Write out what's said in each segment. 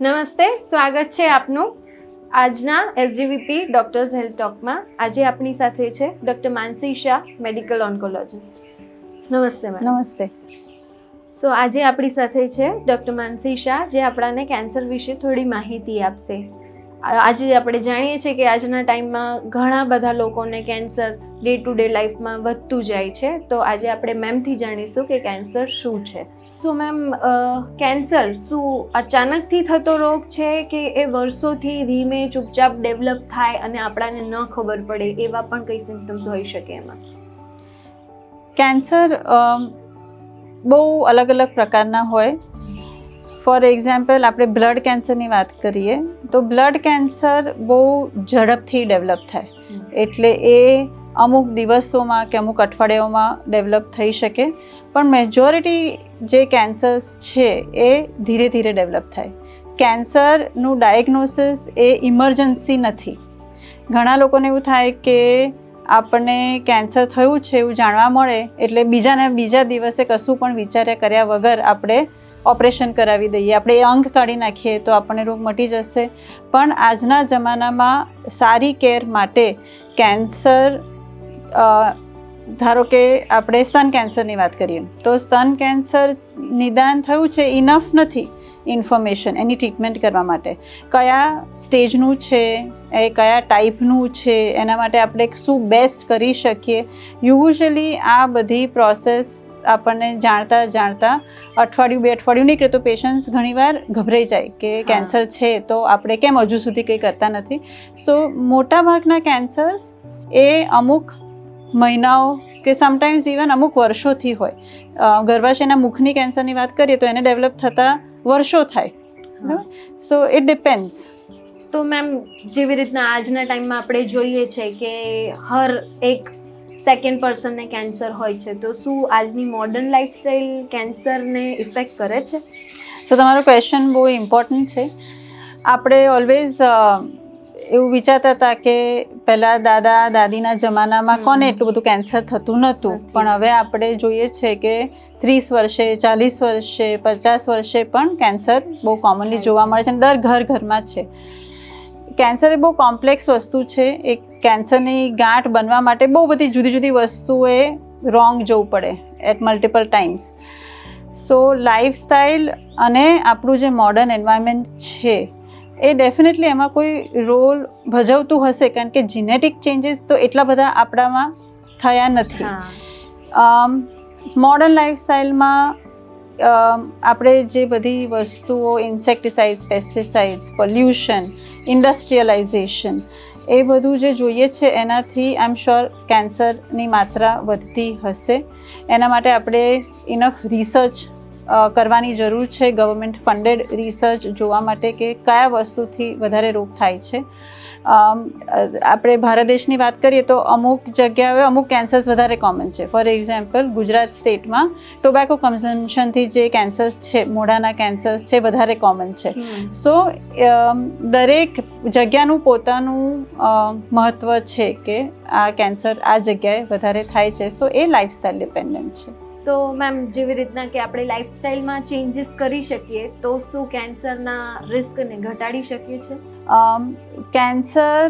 નમસ્તે સ્વાગત છે આપનું આજના એસજીવીપી ડોક્ટર્સ હેલ્થ ટોકમાં. આજે આપણી સાથે છે doctor Mansi Shah medical oncologist. નમસ્તે મેમ નમસ્તે. સો આજે આપણી સાથે છે ડૉક્ટર માનસી શાહ જે આપણાને કેન્સર વિશે થોડી માહિતી આપશે. આજે આપણે જાણીએ છીએ કે આજના ટાઈમમાં ઘણા બધા લોકોને કેન્સર ડે ટુ ડે લાઈફમાં વધતું જાય છે. તો આજે આપણે મેમથી જાણીશું કે કેન્સર શું છે. સો મેમ કેન્સર શું અચાનકથી થતો રોગ છે કે એ વર્ષોથી ધીમે ચૂપચાપ ડેવલપ થાય અને આપણાને ન ખબર પડે એવા પણ કઈ સિમ્ટમ્સ હોઈ શકે એમાં? કેન્સર બહુ અલગ અલગ પ્રકારના હોય. ફોર એક્ઝામ્પલ આપણે બ્લડ કેન્સરની વાત કરીએ તો બ્લડ કેન્સર બહુ ઝડપથી ડેવલપ થાય. એટલે એ અમુક દિવસોમાં કે અમુક અઠવાડિયાઓમાં ડેવલપ થઈ શકે પણ મેજોરિટી જે કેન્સર્સ છે એ ધીરે ધીરે ડેવલપ થાય. કેન્સરનું ડાયગ્નોસિસ એ ઇમરજન્સી નથી. ઘણા લોકોને એવું થાય કે આપણને કેન્સર થયું છે એવું જાણવા મળે એટલે બીજાને બીજા દિવસે કશું પણ વિચાર્યા કર્યા વગર આપણે ઓપરેશન કરાવી દઈએ. આપણે એ અંગ કાઢી નાખીએ તો આપણને રોગ મટી જશે. પણ આજના જમાનામાં સારી કેર માટે કેન્સર ધારો કે આપણે સ્તન કેન્સરની વાત કરીએ. તો સ્તન કેન્સર નિદાન થયું છે ઇનફ નથી ઇન્ફોર્મેશન એની ટ્રીટમેન્ટ કરવા માટે. કયા સ્ટેજનું છે, એ કયા ટાઈપનું છે, એના માટે આપણે શું બેસ્ટ કરી શકીએ? યુઝલી આ બધી પ્રોસેસ આપણને જાણતા જાણતા અઠવાડિયું બે અઠવાડિયું નીકળે તો પેશન્ટ્સ ઘણીવાર ગભરાઈ જાય કે કેન્સર છે તો આપણે કેમ હજુ સુધી કંઈ કરતા નથી. સો મોટાભાગના કેન્સર્સ એ અમુક મહિનાઓ કે સમટાઈમ્સ ઇવન અમુક વર્ષોથી હોય. ગર્ભાશયના મુખની કેન્સરની વાત કરીએ તો એને ડેવલપ થતાં વર્ષો થાય. સો ઇટ ડિપેન્ડ્સ તો મેમ જેવી રીતના આજના ટાઈમમાં આપણે જોઈએ છે કે હર એક સેકન્ડ પર્સનને કેન્સર હોય છે તો શું આજની મોડર્ન લાઈફસ્ટાઈલ કેન્સરને ઇફેક્ટ કરે છે? સો તમારો ક્વેશ્ચન બહુ ઇમ્પોર્ટન્ટ છે. આપણે ઓલવેઝ એવું વિચારતા હતા કે પહેલાં દાદા દાદીના જમાનામાં કોને એટલું બધું કેન્સર થતું નહોતું પણ હવે આપણે જોઈએ છે કે ત્રીસ વર્ષે ચાલીસ વર્ષે પચાસ વર્ષે પણ કેન્સર બહુ કોમનલી જોવા મળે છે અને દર ઘર ઘરમાં છે. કેન્સર એ બહુ કોમ્પ્લેક્સ વસ્તુ છે. એક કેન્સરની ગાંઠ બનવા માટે બહુ બધી જુદી જુદી વસ્તુએ રોંગ જવું પડે at multiple times so lifestyle અને આપણું જે મોડર્ન એન્વાયરમેન્ટ છે એ ડેફિનેટલી એમાં કોઈ રોલ ભજવતું હશે. કારણ કે જીનેટિક ચેન્જીસ તો એટલા બધા આપણામાં થયા નથી. મોડર્ન લાઈફસ્ટાઈલમાં આપણે જે બધી વસ્તુઓ ઇન્સેક્ટિસાઇડ્સ પેસ્ટિસાઇડ્સ પોલ્યુશન ઇન્ડસ્ટ્રીયલાઇઝેશન એ બધું જે જોઈએ છે, એનાથી આઈ એમ શ્યોર કેન્સરની માત્રા વધતી હશે. એના માટે આપણે ઇનફ રિસર્ચ કરવાની જરૂર છે. ગવર્મેન્ટ ફંડેડ રિસર્ચ જોવા માટે કે કયા વસ્તુથી વધારે રોગ થાય છે. આપણે ભારત દેશની વાત કરીએ તો અમુક જગ્યાએ અમુક કેન્સર્સ વધારે કોમન છે. ફોર એક્ઝામ્પલ ગુજરાત સ્ટેટમાં ટોબેકો કન્ઝમ્પશનથી જે કેન્સર્સ છે મોઢાના કેન્સર્સ છે વધારે કોમન છે. સો દરેક જગ્યાનું પોતાનું મહત્ત્વ છે કે આ કેન્સર આ જગ્યાએ વધારે થાય છે. સો એ લાઇફસ્ટાઇલ ડિપેન્ડન્ટ છે. તો મેમ, જેવી રીતના કે આપણે લાઇફસ્ટાઈલમાં ચેન્જીસ કરી શકીએ, તો શું કેન્સરના રિસ્કને ઘટાડી શકીએ છીએ? કેન્સર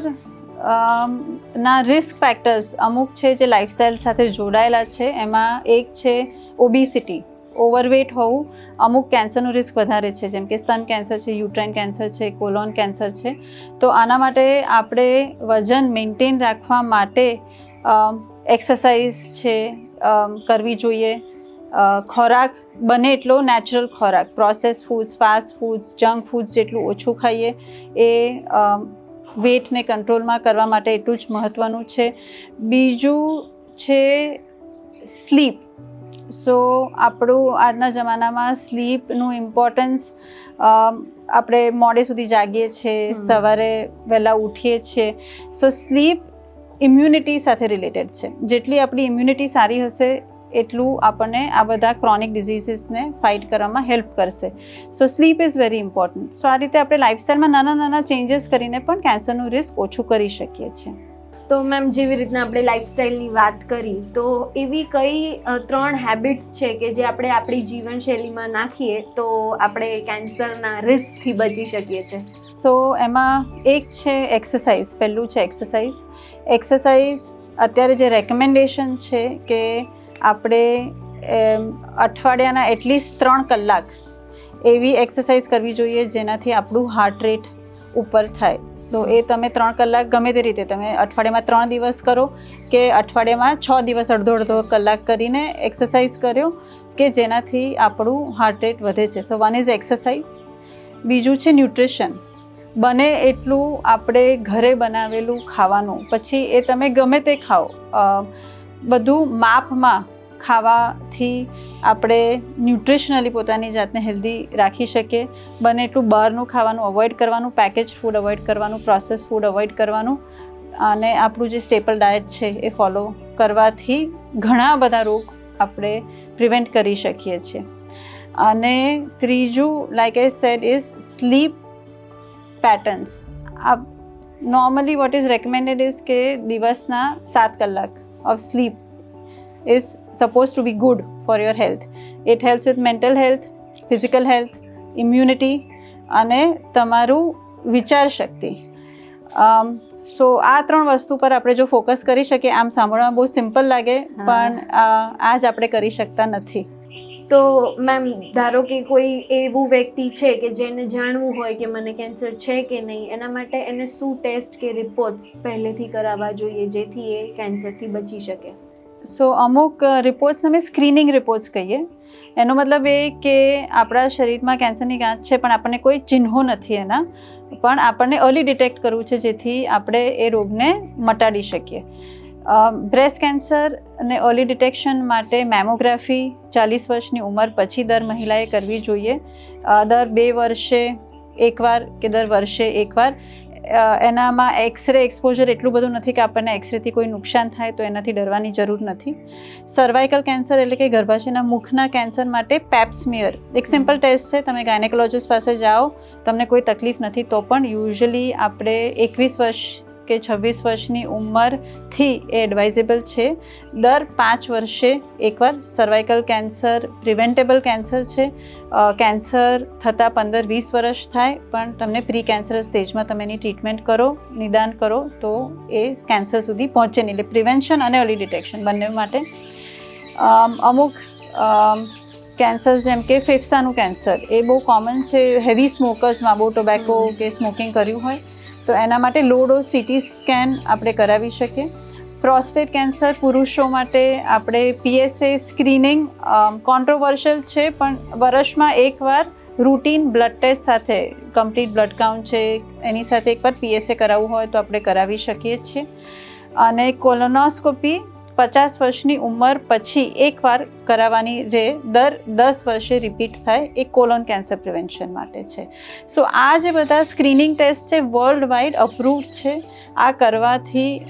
ના રિસ્ક ફેક્ટર્સ અમુક છે જે લાઇફસ્ટાઈલ સાથે જોડાયેલા છે. એમાં એક છે ઓબિસિટી ઓવરવેટ હોવું. અમુક કેન્સરનું રિસ્ક વધારે છે, જેમ કે સ્તન કેન્સર છે યુટ્રાઇન કેન્સર છે કોલોન કેન્સર છે. તો આના માટે આપણે વજન મેન્ટેન રાખવા માટે એક્સરસાઇઝ છે કરવી જોઈએ. ખોરાક બને એટલો નેચરલ ખોરાક. Process foods fast foods junk foods જેટલું ઓછું ખાઈએ એ વેટને કંટ્રોલમાં કરવા માટે એટલું જ મહત્ત્વનું છે. બીજું છે સ્લીપ. સો આપણું આજના જમાનામાં સ્લીપનું ઇમ્પોર્ટન્સ આપણે મોડે સુધી જાગીએ છીએ સવારે વહેલા ઉઠીએ છીએ. સો સ્લીપ ઇમ્યુનિટી સાથે રિલેટેડ છે. જેટલી આપણી ઇમ્યુનિટી સારી હશે, એટલું આપણને આ બધા ક્રોનિક ડિઝીઝીસને ફાઇટ કરવામાં હેલ્પ કરશે. So sleep is very important so આ રીતે આપણે લાઇફસ્ટાઇલમાં નાના નાના ચેન્જીસ કરીને પણ કેન્સરનું રિસ્ક ઓછું કરી શકીએ છીએ. તો મેમ જેવી રીતના આપણે લાઈફસ્ટાઈલની વાત કરી, તો એવી કઈ ત્રણ હેબિટ્સ છે કે જે આપણે આપણી જીવનશૈલીમાં નાખીએ, તો આપણે કેન્સરના રિસ્કથી બચી શકીએ છીએ સો એમાં એક છે એક્સરસાઇઝ પહેલું છે એક્સરસાઇઝ એક્સરસાઇઝ અત્યારે જે રેકમેન્ડેશન છે કે આપણે અઠવાડિયાના એટલીસ્ટ ત્રણ કલાક એવી એક્સરસાઇઝ કરવી જોઈએ જેનાથી આપણું હાર્ટ રેટ ઉપર થાય. સો એ તમે ત્રણ કલાક ગમે તે રીતે, તમે અઠવાડિયામાં ત્રણ દિવસ કરો કે અઠવાડિયામાં છ દિવસ અડધો અડધો કલાક કરીને એક્સરસાઇઝ કર્યો કે જેનાથી આપણું હાર્ટ રેટ વધે છે. સો વન ઇઝ એક્સરસાઇઝ બીજું છે ન્યુટ્રિશન બને એટલું આપણે ઘરે બનાવેલું ખાવાનું. પછી એ તમે ગમે તે ખાઓ. બધું માપમાં ખાવાથી આપણે ન્યુટ્રિશનલી પોતાની જાતને હેલ્ધી રાખી શકીએ. બને એટલું બહારનું ખાવાનું અવોઇડ કરવાનું પેકેજ ફૂડ અવોઇડ કરવાનું પ્રોસેસ ફૂડ અવોઇડ કરવાનું અને આપણું જે સ્ટેપલ ડાયટ છે એ ફોલો કરવાથી ઘણા બધા રોગ આપણે પ્રિવેન્ટ કરી શકીએ છીએ. અને ત્રીજું like I said is sleep patterns આ normally what is recommended is કે દિવસના સાત કલાક of sleep is suppose to be good for your health it helps with mental health physical health immunity અને તમારું વિચાર શક્તિ. સો આ ત્રણ વસ્તુ પર આપણે જો ફોકસ કરી શકીએ આમ સાંભળવામાં બહુ સિમ્પલ લાગે પણ આ જ આપણે કરી શકતા નથી. તો મેમ ધારો કે કોઈ એવું વ્યક્તિ છે કે જેને જાણવું હોય કે મને કેન્સર છે કે નહીં એના માટે એને શું ટેસ્ટ કે રિપોર્ટ્સ પહેલેથી કરાવવા જોઈએ જેથી એ કેન્સરથી બચી શકે? સો અમુક રિપોર્ટ્સ અમે સ્ક્રીનિંગ રિપોર્ટ્સ કહીએ. એનો મતલબ એ કે આપણા શરીરમાં કેન્સરની ગાંઠ છે, પણ આપણને કોઈ ચિહ્નો નથી એના. પણ આપણને અર્લી ડિટેક્ટ કરવું છે, જેથી આપણે એ રોગને મટાડી શકીએ. બ્રેસ્ટ કેન્સર અને અર્લી ડિટેક્શન માટે મેમોગ્રાફી ચાલીસ વર્ષની ઉંમર પછી દર મહિલાએ કરવી જોઈએ. દર બે વર્ષે એકવાર કે દર વર્ષે એકવાર એનામાં એક્સરે એક્સપોઝર એટલું બધું નથી કે આપણને એક્સરેથી કોઈ નુકસાન થાય તો એનાથી ડરવાની જરૂર નથી. સર્વાઇકલ કેન્સર એટલે કે ગર્ભાશયના મુખના કેન્સર માટે પેપ્સમિયર એક સિમ્પલ ટેસ્ટ છે, તમે ગાયનેકોલોજીસ્ટ પાસે જાઓ, તમને કોઈ તકલીફ નથી તો પણ યુઝલી આપણે એકવીસ વર્ષ કે છવ્વીસ વર્ષની ઉંમરથી એ એડવાઇઝેબલ છે. દર પાંચ વર્ષે એકવાર સર્વાઇકલ કેન્સર પ્રિવેન્ટેબલ કેન્સર છે. કેન્સર થતાં પંદર વીસ વર્ષ થાય, પણ તમને પ્રી કેન્સર સ્ટેજમાં તમે એની ટ્રીટમેન્ટ કરો, નિદાન કરો, તો એ કેન્સર સુધી પહોંચે નહીં. એટલે પ્રિવેન્શન અને અર્લી ડિટેક્શન બંને માટે. અમુક કેન્સર જેમ કે ફેફસાનું કેન્સર એ બહુ કોમન છે. હેવી સ્મોકર્સમાં બહુ ટોબેકો કે સ્મોકિંગ કર્યું હોય તો એના માટે લો ડોઝ સીટી સ્કેન આપણે કરાવી શકીએ. પ્રોસ્ટેટ કેન્સર પુરુષો માટે આપણે પીએસએ સ્ક્રીનિંગ કોન્ટ્રોવર્શિયલ છે, પણ વર્ષમાં એકવાર રૂટીન બ્લડ ટેસ્ટ સાથે કમ્પ્લીટ બ્લડ કાઉન્ટ છે, એની સાથે એકવાર પીએસએ કરાવવું હોય તો આપણે કરાવી શકીએ છીએ. અને કોલોનોસ્કોપી પચાસ વર્ષની ઉંમર પછી એકવાર કરાવવાની રહે દર દસ વર્ષે રિપીટ થાય એ કોલોન કેન્સર પ્રિવેન્શન માટે છે. સો આ જે બધા સ્ક્રીનિંગ ટેસ્ટ છે વર્લ્ડ વાઇડ અપ્રૂવડ છે. આ કરવાથી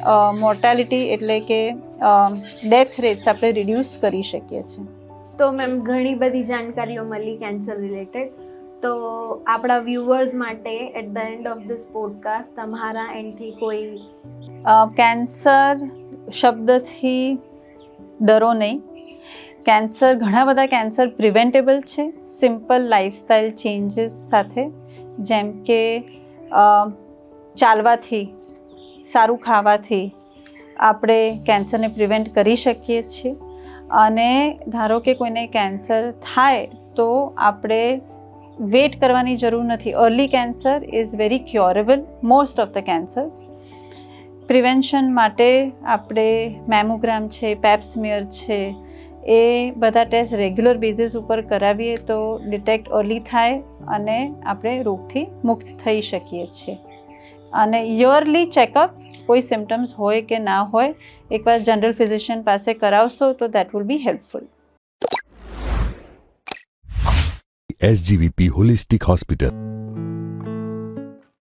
મોર્ટાલિટી એટલે કે ડેથ રેટ્સ આપણે રિડ્યુસ કરી શકીએ છીએ. તો મેમ ઘણી બધી જાણકારીઓ મળી કેન્સર રિલેટેડ તો આપણા વ્યુઅર્સ માટે at the end of this podcast તમારા એન્ડથી કોઈ કેન્સર શબ્દથી ડરો નહીં. કેન્સર, ઘણા બધા કેન્સર પ્રિવેન્ટેબલ છે. સિમ્પલ લાઇફસ્ટાઈલ ચેન્જીસ સાથે, જેમ કે ચાલવાથી, સારું ખાવાથી આપણે કેન્સરને પ્રિવેન્ટ કરી શકીએ છીએ. અને ધારો કે કોઈને કેન્સર થાય, તો આપણે વેટ કરવાની જરૂર નથી. Early cancer is very curable. Most of the cancers prevention માટે આપણે મેમોગ્રામ છે પેપ્સમિયર છે, એ બધા ટેસ્ટ રેગ્યુલર બેઝિસ ઉપર કરાવીએ તો ડિટેક્ટ અર્લી થાય અને આપણે રોગથી મુક્ત થઈ શકીએ છીએ અને યરલી ચેકઅપ, કોઈ સિમ્ટમ્સ હોય કે ના હોય, એકવાર જનરલ ફિઝિશિયન પાસે કરાવશો તો that will be helpful SGVP Holistic Hospital.